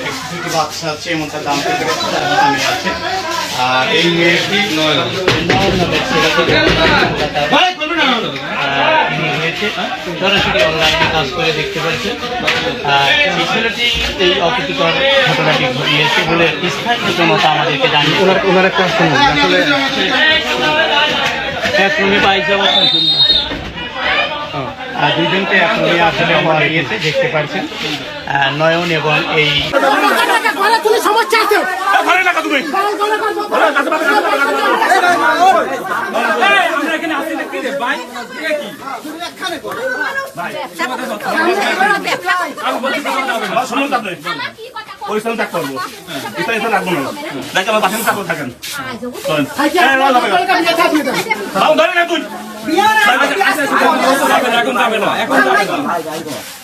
একটি বাচ্চা আছে এবং তার দাম পেতে আমি আছে আর এই মেয়েটি সরাসরি অনলাইনে কাজ করে দেখতে পাচ্ছেন আর এই ছেলেটি এই অপ্রীতিকর ঘটনাটি ঘটিয়েছে বলে স্থানীয় জনতা আমাদেরকে জানিয়ে ওনার ওনার একটা শুনুন আসলে এক রুমে পাইছে অবস্থান আর দুইজনকে এক রুমে আসলে গিয়েছে দেখতে পাচ্ছেন নয়ন এবং এই পরিশ্রম ত্যাগ করব এটা এটা রাখব না দেখে আমার পাশে থাকব থাকেন যাবে ধরে না তুই আর না, না, না, না, না, না, না।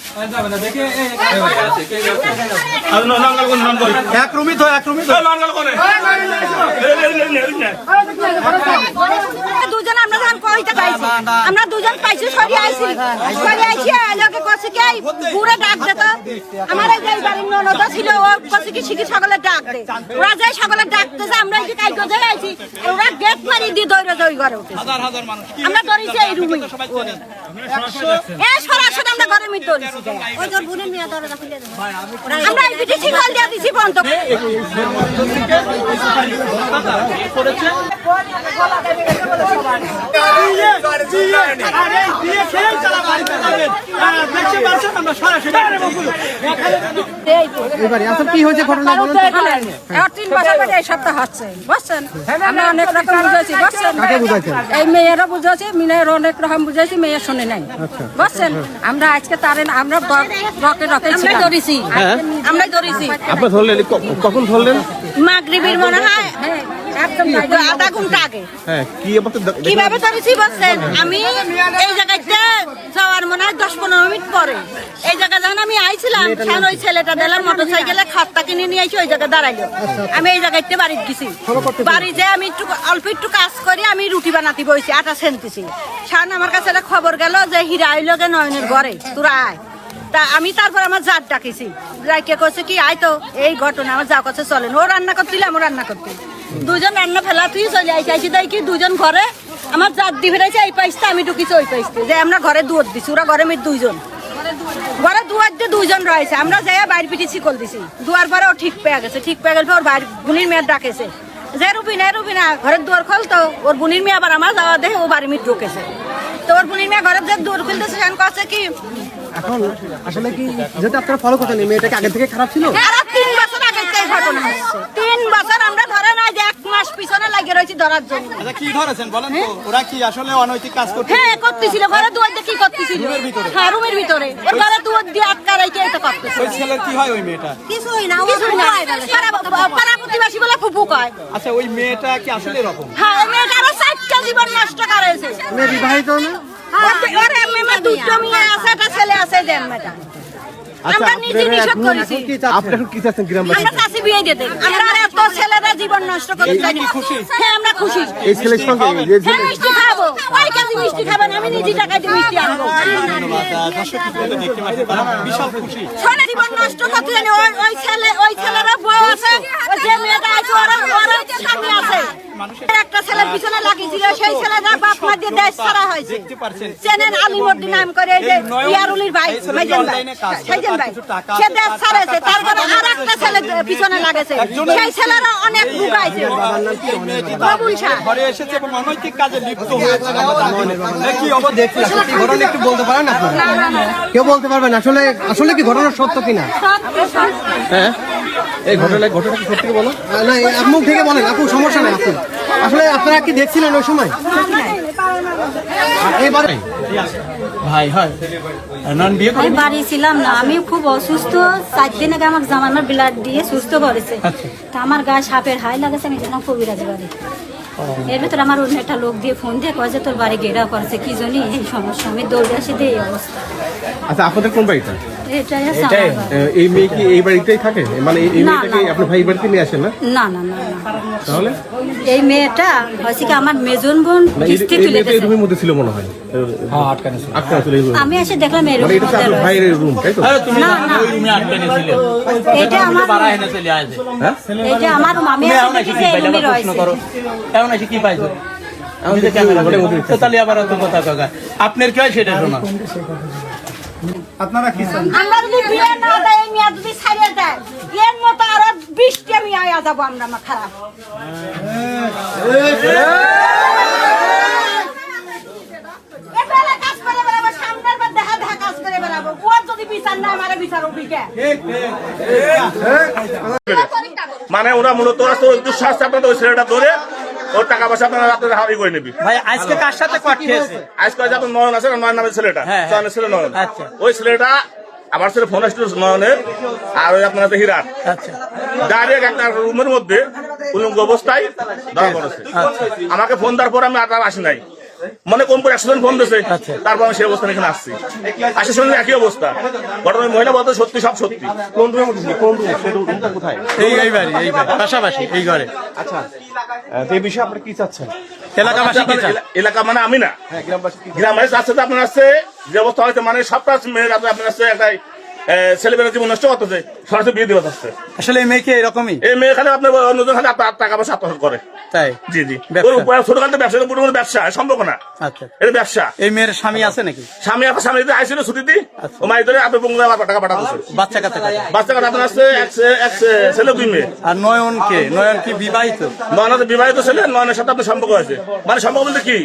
এক রুমই তো এক এই। দুজন আমরা যখন কইতে পাইছি, আমরা দুজন পাইছি সরি আইছি সরি আইছি লোকে কছে কি এই ডাক দে তো। আমার এই যে বাড়ির ননদ ছিল ও কছে কি শিখি সকলে ডাক দে। ওরা যাই সকলে ডাকতে যে আমরা এই যে কাই গজে আইছি ওরা গেট মারি দিয়ে দৌড়ে দৌড়ি ঘরে উঠে আমরা ধরেছি এই রুমে। এ সরাসরি আমরা ঘরে মিট ধরেছি। ওই তোর বোনের মেয়ে দরজা খুলে দেবে। আমরা এই পিঠে শিখাল দিয়ে দিছি বন্ধ এবারে আসলে কি হয়েছে ঘটনা বলুন তিন বছর ধরে এই সপ্তাহ হচ্ছে বুঝছেন? আমরা অনেক রকম বুঝাইছি বুঝছেন? এই মেয়েরা বুঝাইছি মেয়ের অনেক রকম বুঝাইছি মেয়ে শুনে নাই। বুঝছেন? আমরা আজকে তারে আমরা ড- রকে রকে আমরা ধরেছি। আমরা ধরেছি। আপনি ধরলেন কখন ধরলেন? মাগরিবির মনে হয়। একদম আধা ঘণ্টা আগে। হ্যাঁ কি অবস্থা কীভাবে ধরেছি বলছেন? আমি এই জায়গাতে যাওয়ার মনে হয় দশ পনেরো মিনিট পরে। এই জায়গা যখন আমি আইছিলাম তখন ওই ছেলেটা দিলাম মোটর সাইকেলে খাতটা কিনে নিয়ে এসে ওই জায়গায় দাঁড়াইলো। আমি এই জায়গাতে বাড়ি গেছি। বাড়ি যে আমি একটু অল্প একটু কাজ করি আমি রুটি বানাতে বইছি আটা সেনতেছি। শান আমার কাছে একটা খবর গেল যে হীরা আইলো গে নয়নের ঘরে। তোরা আয়। তা আমি তারপর আমার জাত ডাকিছি। রাইকে কছে কি, আয় তো, এই ঘটনা, আমার যা কাছে চলেন। ও রান্না করছিলাম আমার রান্না করতে দুজন রান্না ফেলা, তুই চলে আইসি আইসি তাই কি দুজন ঘরে আমার জাত দি ফেরাইছে এই পাইসতে আমি ঢুকিছি, ওই পাইসতে যে আমরা ঘরে দুয়ার দিছি, ওরা ঘরে মিট দুইজন। ঘরে দুয়ার দিয়ে দুইজন রয়েছে, আমরা যাই বাইর পিঠে শিকল দিছি। দুয়ার পরে ও ঠিক পেয়ে গেছে, ঠিক পেয়ে গেলে ওর বাইর বুনির মেয়ের ডাকেছে। যে রুবিনা রুবিনা ঘরের দুয়ার খোল তো। ওর বুনির মেয়ে আবার আমার যাওয়া দেখে ও বাড়ি মিট ঢুকেছে। তো ওর বুনির মেয়ে ঘরের যে দুয়ার খুলতেছে, সেখান কাছে কি এখন আসলে কি যেটা আপনারা ফলো করছেন এই মেয়েটাকে আগে থেকে খারাপ ছিল? আরও তিন বছর আগে এই ঘটনা হচ্ছে। তিন বছর আমরা ধরে নাই যে এক মাস পিছনে লাগিয়ে রয়েছি ধরার জন্য। আচ্ছা কি ধরেছেন বলেন তো? ওরা কি আসলে অনৈতিক কাজ করতে হ্যাঁ করতেছিল। ঘরে দুয়ার দিয়ে কি করতেছিল? রুমের ভিতরে। হ্যাঁ রুমের ভিতরে। ওর ঘরে দুয়ার দিয়ে আটকা রাইতে এটা করতেছিল। ওই ছেলের কি হয় ওই মেয়েটা? কিছুই না কিছুই না। পাড়া- প্রতিবাসী বলে ফুপু কয়। আচ্ছা ওই মেয়েটা কি আসলে এরকম? হ্যাঁ ওই মেয়েটা আরও চারটা জীবন নষ্ট করেছে। মেয়ে বিবাহিত না? ওর- ওর দুটো মেয়ে আছে। একটা ছেলে আছে যে মেয়েটা আমরা নিজে নিষেধ করেছি। এখন কি চাচ্ছেন? আপনি এখন কি চাচ্ছেন গ্রামবাসী? আমরা চাষি বিয়ে দিতে আমরা এত ছেলেরা জীবন নষ্ট করতে চাই। না হ্যাঁ আমরা খুশি। এই ছেলের সঙ্গে যে মিষ্টি খাব কয় কেজি মিষ্টি খাবেন আমি নিজে টাকা দিয়ে মিষ্টি আনব। ধন্যবাদ আহ, দর্শক কিন্তু দেখতে পাচ্ছেন তারা বিশাল খুশি ছোট জীবন নষ্ট করতে জানি ওই ওই ছেলে ওই ছেলেরা বউ আছে ওই যে মেয়েটা আছে ওরা ওরা স্বামী আছে। একটা ছেলের পিছনে লাগিয়েছিল সেই ছেলেটা বাপ মা দিয়ে দেশ ছাড়া হয়েছে। চেনেন আলিমর্দি নাম করে এই যে ইয়ারুলির ভাই এই ভাই। অনলাইনে কাজ করে, সাইজান তার ভাই সে দেশ তার তারপরে আর একটা ছেলে পিছনে লাগেছে। সেই ছেলেরা অনেক ভুগাইছে বাবুল শাহ। ঘরে এসেছে এবং অনৈতিক কাজে লিপ্ত হয়েছে আমরা জানি। এ কি অবস্থা দেখছি? ঘটনা একটু বলতে পারেন আপনারা কেউ বলতে পারবেন আসলে আসলে কি ঘটনা সত্য কিনা? হ্যাঁ? এই ঘটনা ঘটনা সত্যি বলো? না এই থেকে বলেন আপু সমস্যা নেই আপু। আসলে আপনারা কি দেখছিলেন ওই সময়? এবারে ভাই হয়। নন বিয়ে আমি বাড়ি ছিলাম না। আমি খুব অসুস্থ। চার দিন আগে আমার জামা আমার ব্লাড দিয়ে সুস্থ করেছে। তা আমার গায়ে সাপের হাই লাগাছে আমি যেন কবিরাজ বাড়ি। এর ভিতরে আমার অন্য একটা লোক দিয়ে ফোন দিয়ে কয়েছে তোর বাড়ি ঘেরাও করেছে কি জানি এই সমস্যা, আমি দৌড়ে আসি দিয়ে এই অবস্থা। আচ্ছা আপনাদের কোন বাড়িটা? এই মেয়ে কি এই বাড়িতেই থাকে? মানে এই- মেয়েটাকে আপনার ভাই বাড়িতে নিয়ে আসেন না? না না না না। তাহলে? এই মেয়েটা হয়েছে কি আমার মেজন বোন? কিস্তি তুলে মেয়েটা রুমের মধ্যে ছিল মনে হয়। হ্যাঁ আটকানো ছিল। আটকানো ছিল এই room এ। আমি এসে দেখলাম এরকম মানে এটা আপনার ভাইয়ের রুম তাই তো? তুমি না, না না। ওই রুমে আটকে নিয়েছিলে এটা আমার বাড়া এনে চলে আসে এটা আমার আমি তুমি এমন নাকি কি এই রুমে রয়েছে। কি পাইছো? আমি তো ক্যামেরা তো তাহলে আবার কথা কাকা আপনার কি হয় সেটা শোনা। আপনারা কি চান? আমরা যদি বিয়ে না দেয় মেয়ে যদি ছাড়িয়ে দেয় এর মতো আরও বিশটা আমি আয়া যাব আমরা আমার খারাপ। এবারে কাজ করে বেড়াবো, সামনের বার দেখা দেখা কাজ করে বেড়াবো। ওর যদি বিচার না আমারে বিচার অভিজ্ঞ মানে ওরা মূলত ওরা তো আপনাদের ওই ছেলেটা ধরে ওর টাকা পয়সা আপনারা আপনারা হাবি করে নেবি। ভাই আজকে কার সাথে পাঠিয়েছে আজকে আজ আপনার নয়ন আছে নয়ন নামের ছেলেটা? হ্যাঁ, হ্যাঁ। ছেলে নয়ন। আচ্ছা। ওই ছেলেটা আমার ছেলে ফোন আসছিল নয়নের আর ওই আপনার হাতে হীরার। আচ্ছা। ডাইরেক্ট একটা রুমের মধ্যে উলঙ্গ অবস্থায় ধরা পড়েছে। আচ্ছা। আমাকে ফোন দেওয়ার পর আমি আর আসি নাই। মনে কম করে একশো জন ফোন দিয়েছে আচ্ছা। তারপর আমি সেই অবস্থানে এখানে আসছি। আসে শুনলে একই অবস্থা। ঘটনা মহিলা বলতে সত্যি সব সত্যি। কোন রুমের মধ্যে কোন রুম? কোথায়? এই এই বাড়ি এই বাড়ি পাশাপাশি এই ঘরে। আচ্ছা এই বিষয়ে আপনারা কি চাচ্ছেন? এলাকাবাসী কি এলাকা মানে আমি না। হ্যাঁ গ্রামবাসী কি চাচ্ছে তো আপনার আছে যে অবস্থা হয়েছে মানে সবটা মেয়ের আপনার আপনার আছে একটা ছেলেমেয়ের জীবন নষ্ট করতেছে সরাসরি বিয়ে দেওয়া যাচ্ছে আসলে এই মেয়েকে এরকমই? এই মেয়ে খালি আপনার অন্যজন খালি টাকা পয়সা আত্মসাৎ করে। তাই? জি জি। ব্যবসা। ওর উপরে ছোটখাটো ব্যবসা পুরো ব্যবসা সম্ভব না। আচ্ছা। এটা ব্যবসা। এই মেয়ের স্বামী আছে নাকি? স্বামী আপনার স্বামী আইছিল ছুটিতে। ও মাই ধরে আপনার বঙ্গে টাকা পাঠাতেছে। বাচ্চা কাছে বাচ্চা কাটা আপনার আছে এক ছেলে দুই মেয়ে। আর নয়ন কে? নয়ন কি বিবাহিত? বিবাহিত ছেলে নয়নের সাথে আপনার সম্পর্ক আছে। মানে সম্পর্ক বলতে কি?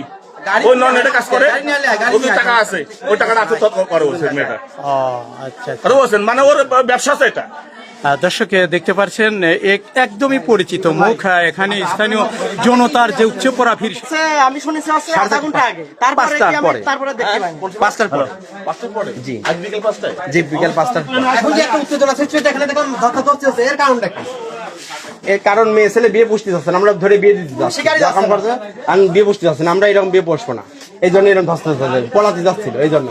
ওই নয়ন এটা কাজ করে। ওদের টাকা আছে। ওই টাকাটা আত্মসাৎ করে ওই মেয়েটা। আচ্ছা আচ্ছা। বলছেন। মানে ওর ব্যবসা আছে এটা? আহ, দর্শক দেখতে পাচ্ছেন একদমই পরিচিত মুখ এখানে স্থানীয় জনতার যে উচ্চ পরাফির আমি শুনেছি আধা ঘণ্টা আগে। তারপরে কি তারপরে দেখতে পাইনি। পাঁচটার পর। পাঁচটার পরে? জি। আজ বিকেল পাঁচটায়? জি বিকেল পাঁচটার এখন যে একটা উত্তেজনা সৃষ্টি হচ্ছে এখানে দেখুন ধক্কা ধরতে এর কারণটা কি? এর কারণ মেয়ে ছেলে বিয়ে পুষতে যাচ্ছে না, আমরা ধরে বিয়ে দিতে যাচ্ছি। আমি বিয়ে পুষতে যাচ্ছি না, আমরা এরকম বিয়ে পড়ব না। এই জন্য এরকম ধস্তে যাচ্ছে পলাতে যাচ্ছিল এই জন্য।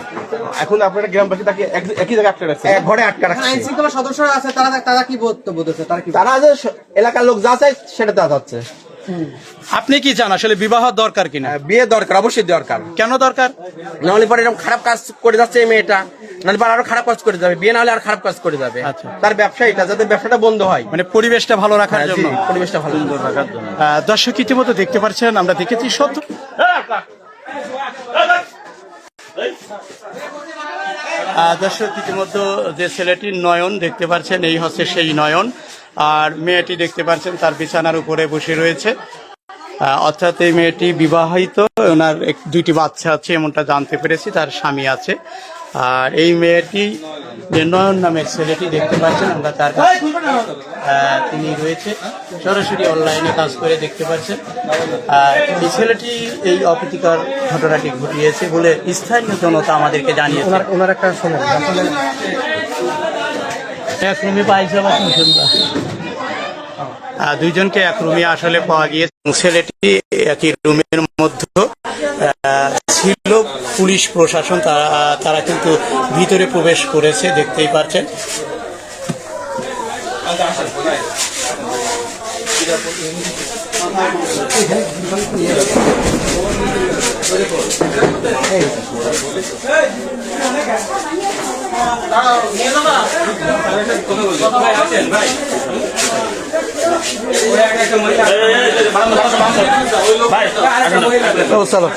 এখন আপনারা গ্রামবাসী তাকে একই জায়গায় আটকে রাখছে ঘরে আটকে রাখছে। আইন শৃঙ্খলা সদস্যরা আছে তারা তারা কি বক্তব্য দিচ্ছে তারা কি তারা যে এলাকার লোক যা চায় সেটা তা যাচ্ছে। আপনি কি চান আসলে বিবাহ দরকার কিনা? বিয়ে দরকার অবশ্যই দরকার। কেন দরকার? নাহলে পরে এরকম খারাপ কাজ করে যাচ্ছে এই মেয়েটা নাহলে পরে আরও খারাপ কাজ করে যাবে বিয়ে না হলে আর খারাপ কাজ করে যাবে। আচ্ছা। তার ব্যবসা এটা যাতে ব্যবসাটা বন্ধ হয়। মানে পরিবেশটা ভালো রাখার হ্যাঁ, জন্য। পরিবেশটা ভালো রাখার জন্য। দর্শক ইতিমধ্যে দেখতে পাচ্ছেন আমরা দেখেছি সত্য। দর্শক ইতিমধ্যে যে ছেলেটির নয়ন দেখতে পাচ্ছেন এই হচ্ছে সেই নয়ন। আর মেয়েটি দেখতে পাচ্ছেন তার বিছানার উপরে বসে রয়েছে। অর্থাৎ এই মেয়েটি বিবাহিত ওনার দুইটি বাচ্চা আছে এমনটা জানতে পেরেছি তার স্বামী আছে। আর এই মেয়েটি যে নয়ন নামের ছেলেটি দেখতে পাচ্ছেন আমরা তার কাছে তিনি রয়েছে। সরাসরি অনলাইনে কাজ করে দেখতে পাচ্ছেন। আর এই ছেলেটি এই অপ্রীতিকর ঘটনাটি ঘটিয়েছে বলে স্থানীয় জনতা আমাদেরকে জানিয়েছে। ওনার একটা শোনেন। এক রুমে পাইছে শুনবা দুইজনকে এক রুমে আসলে পাওয়া গিয়েছে। ছেলেটি একই রুমের মধ্যে ছিল। পুলিশ, প্রশাসন, তারা তারা কিন্তু ভিতরে প্রবেশ করেছে, দেখতেই পাচ্ছেন ভাই ও চলো